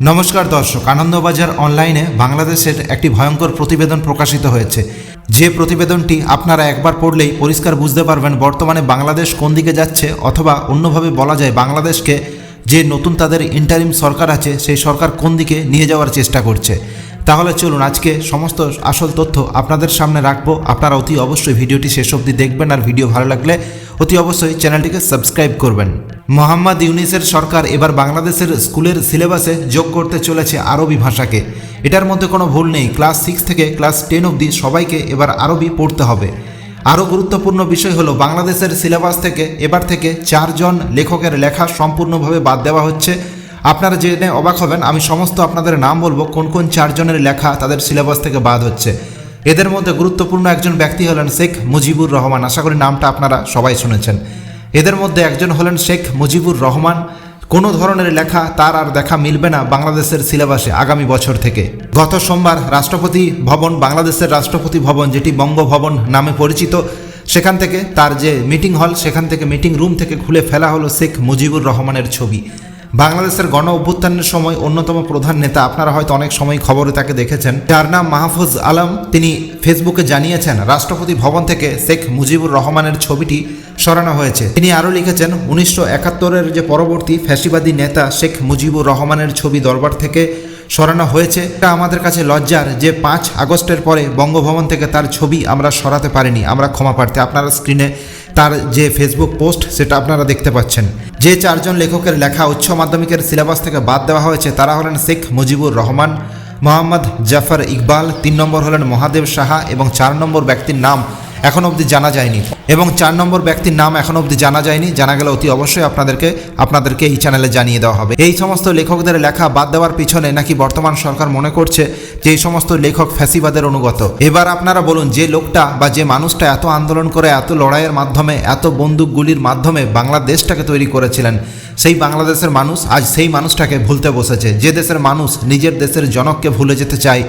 নমস্কার দর্শক, আনন্দবাজার অনলাইনে বাংলাদেশের একটি ভয়ঙ্কর প্রতিবেদন প্রকাশিত হয়েছে। যে প্রতিবেদনটি আপনারা একবার পড়লেই পরিষ্কার বুঝতে পারবেন বর্তমানে বাংলাদেশ কোন দিকে যাচ্ছে অথবা অন্যভাবে বলা যায় বাংলাদেশকে যে নতুন তাদের ইন্টারিম সরকার আছে, সেই সরকার কোন দিকে নিয়ে যাওয়ার চেষ্টা করছে। তাহলে চলুন আজকে সমস্ত আসল তথ্য আপনাদের সামনে রাখব। আপনারা অতি অবশ্যই ভিডিওটি শেষ অবধি দেখবেন আর ভিডিও ভালো লাগলে অতি অবশ্যই চ্যানেলটিকে সাবস্ক্রাইব করবেন। মোহাম্মদ ইউনিসের সরকার এবার বাংলাদেশের স্কুলের সিলেবাসে যোগ করতে চলেছে আরবি ভাষাকে। এটার মধ্যে কোনো ভুল নেই। ক্লাস সিক্স থেকে ক্লাস টেন অবধি সবাইকে এবার আরবি পড়তে হবে। আরও গুরুত্বপূর্ণ বিষয় হলো, বাংলাদেশের সিলেবাস থেকে এবার থেকে চারজন লেখকের লেখা সম্পূর্ণভাবে বাদ দেওয়া হচ্ছে। আপনারা জেনে অবাক হবেন, আমি সমস্ত আপনাদের নাম বলব, কোন কোন চারজনের লেখা তাদের সিলেবাস থেকে বাদ হচ্ছে। এদের মধ্যে গুরুত্বপূর্ণ একজন ব্যক্তি হলেন শেখ মুজিবুর রহমান। আশা করি নামটা আপনারা সবাই শুনেছেন। এদের মধ্যে একজন হলেন শেখ মুজিবুর রহমান। কোনো ধরনের লেখা তার আর দেখা মিলবে না বাংলাদেশের সিলেবাসে আগামী বছর থেকে। গত সোমবার রাষ্ট্রপতি ভবন, বাংলাদেশের রাষ্ট্রপতি ভবন, যেটি বঙ্গভবন নামে পরিচিত, সেখান থেকে তার যে মিটিং হল, সেখান থেকে মিটিং রুম থেকে খুলে ফেলা হলো শেখ মুজিবুর রহমানের ছবি। বাংলাদেশের গণ অভ্যুত্থানের সময় অন্যতম প্রধান নেতা। আপনারা হয়তো অনেক সময় খবরে তাকে দেখেছেন। যার নাম মাহফুজ আলম। তিনি ফেসবুকে জানিয়েছেন, রাষ্ট্রপতি ভবন থেকে শেখ মুজিবুর রহমানের ছবিটি সরানো হয়েছে। তিনি আরও লিখেছেন, উনিশশো একাত্তরের যে পরবর্তী ফ্যাসিবাদী নেতা শেখ মুজিবুর রহমানের ছবি দরবার থেকে সরানো হয়েছে এটা আমাদের কাছে লজ্জার যে পাঁচ আগস্টের পরে বঙ্গভবন থেকে তার ছবি আমরা সরাতে পারিনি। আমরা ক্ষমা প্রার্থী। আপনারা স্ক্রিনে তার যে ফেসবুক পোস্ট সেটা আপনারা দেখতে পাচ্ছেন। যে চারজন লেখকের লেখা উচ্চ মাধ্যমিকের সিলেবাস থেকে বাদ দেওয়া হয়েছে, তারা হলেন শেখ মুজিবুর রহমান, মোহাম্মদ জাফর ইকবাল, তিন নম্বর হলেন মহাদেব সাহা এবং চার নম্বর ব্যক্তির নাম এখন অবধি জানা যায়নি। এবং চার নম্বর ব্যক্তির নাম এখন অবধি জানা যায়নি। জানা গেলে অতি অবশ্যই আপনাদেরকে আপনাদেরকে এই চ্যানেলে জানিয়ে দেওয়া হবে। এই সমস্ত লেখকদের লেখা বাদ দেওয়ার পিছনে নাকি বর্তমান সরকার মনে করছে যে এই সমস্ত লেখক ফ্যাসিবাদের অনুগত। এবার আপনারা বলুন, যে লোকটা বা যে মানুষটা এত আন্দোলন করে, এত লড়াইয়ের মাধ্যমে, এত বন্দুক গুলির মাধ্যমে বাংলাদেশটাকে তৈরি করেছিলেন, সেই বাংলাদেশের মানুষ আজ সেই মানুষটাকে ভুলতে বসেছে। যে দেশের মানুষ নিজের দেশের জনককে ভুলে যেতে চায়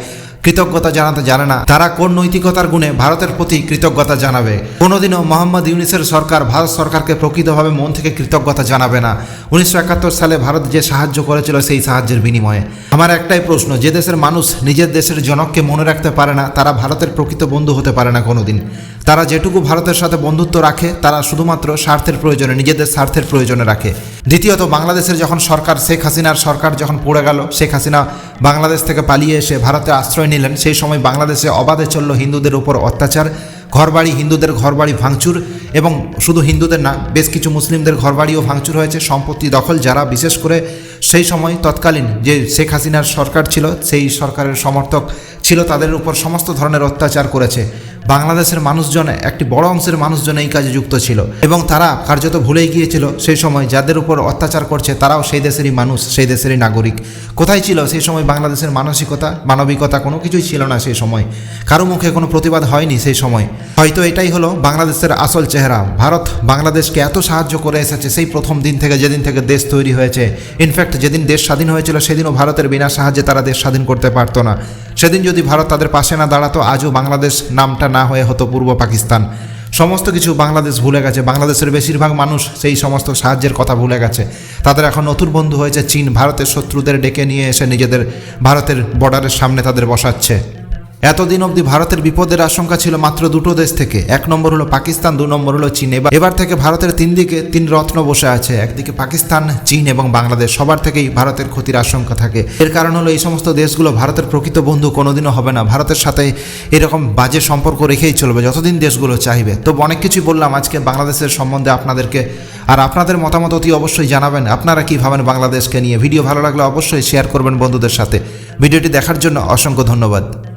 কৃতজ্ঞতা জানাতে জানে না। তারা কোন নৈতিকতার গুণে ভারতের প্রতি কৃতজ্ঞতা জানাবে? কোনোদিনও মোহাম্মদ ইউনিসের সরকার ভারত সরকারকে প্রকৃতভাবে মন থেকে কৃতজ্ঞতা জানাবে না। উনিশশো একাত্তর সালে ভারত যে সাহায্য করেছিল সেই সাহায্যের বিনিময়ে। আমার একটাই প্রশ্ন, যে দেশের মানুষ নিজের দেশের জনককে মনে রাখতে পারে না, তারা ভারতের প্রকৃত বন্ধু হতে পারে না কোনোদিন। তারা যেটুকু ভারতের সাথে বন্ধুত্ব রাখে, তারা শুধুমাত্র স্বার্থের প্রয়োজনে, নিজেদের স্বার্থের প্রয়োজনে রাখে। দ্বিতীয়ত, বাংলাদেশের যখন সরকার, শেখ হাসিনার সরকার যখন পড়ে গেল, শেখ হাসিনা বাংলাদেশ থেকে পালিয়ে এসে ভারতে আশ্রয় নিলেন। সেই সময় বাংলাদেশে অবাধে চলল হিন্দুদের উপর অত্যাচার। ঘরবাড়ি হিন্দুদের ঘরবাড়ি ভাঙচুর এবং শুধু হিন্দুদের না, বেশ কিছু মুসলিমদের ঘরবাড়িও ভাঙচুর হয়েছে। সম্পত্তি দখল যারা, বিশেষ করে সেই সময় তৎকালীন যে শেখ হাসিনার সরকার ছিল, সেই সরকারের সমর্থক ছিল, তাদের উপর সমস্ত ধরনের অত্যাচার করেছে। বাংলাদেশের মানুষজন, একটি বড় অংশের মানুষজন এই কাজে যুক্ত ছিল। এবং তারা কার্যত ভুলেই গিয়েছিল সেই সময়, যাদের উপর অত্যাচার করছে তারাও সেই দেশেরই মানুষ, সেই দেশেরই নাগরিক। কোথায় ছিল সেই সময় বাংলাদেশের মানসিকতা, মানবিকতা কোনো কিছুই ছিল না সেই সময়। কারও মুখে কোনো প্রতিবাদ হয়নি সেই সময়। হয়তো এটাই হলো বাংলাদেশের আসল চেহারা। ভারত বাংলাদেশকে এত সাহায্য করে এসেছে সেই প্রথম দিন থেকে যেদিন থেকে দেশ তৈরি হয়েছে। ইনফ্যাক্ট যেদিন দেশ স্বাধীন হয়েছিল সেদিনও ভারতের বিনা সাহায্যে তারা দেশ স্বাধীন করতে পারতো না। সেদিন যদি ভারত তাদের পাশে না দাঁড়াতো, আজও বাংলাদেশ নামটা না হয়ে হতো পূর্ব পাকিস্তান। সমস্ত কিছু বাংলাদেশ ভুলে গেছে। বাংলাদেশের বেশিরভাগ মানুষ সেই সমস্ত সাহায্যের কথা ভুলে গেছে। তাদের এখন নতুন বন্ধু হয়েছে চীন। ভারতের শত্রুদের ডেকে নিয়ে এসে নিজেদের ভারতের বর্ডারের সামনে তাদের বসাচ্ছে। এতদিন অবধি ভারতের বিপদের আশঙ্কা ছিল মাত্র দুটো দেশ থেকে। এক নম্বর হলো পাকিস্তান, দু নম্বর হলো চীন। এবার এবার থেকে ভারতের তিন দিকে তিন রত্ন বসে আছে। একদিকে পাকিস্তান, চীন এবং বাংলাদেশ। সবার থেকেই ভারতের ক্ষতির আশঙ্কা থাকে। এর কারণ হলো এই সমস্ত দেশগুলো ভারতের প্রকৃত বন্ধু, কোনোদিনও হবে না। ভারতের সাথে এরকম বাজে সম্পর্ক রেখেই চলবে যতদিন দেশগুলো চাইবে। তো অনেক কিছুই বললাম আজকে বাংলাদেশের সম্বন্ধে আপনাদেরকে। আর আপনাদের মতামত অতি অবশ্যই জানাবেন। আপনারা কী ভাবেন বাংলাদেশকে নিয়ে? ভিডিও ভালো লাগলে অবশ্যই শেয়ার করবেন বন্ধুদের সাথে। ভিডিওটি দেখার জন্য অসংখ্য ধন্যবাদ।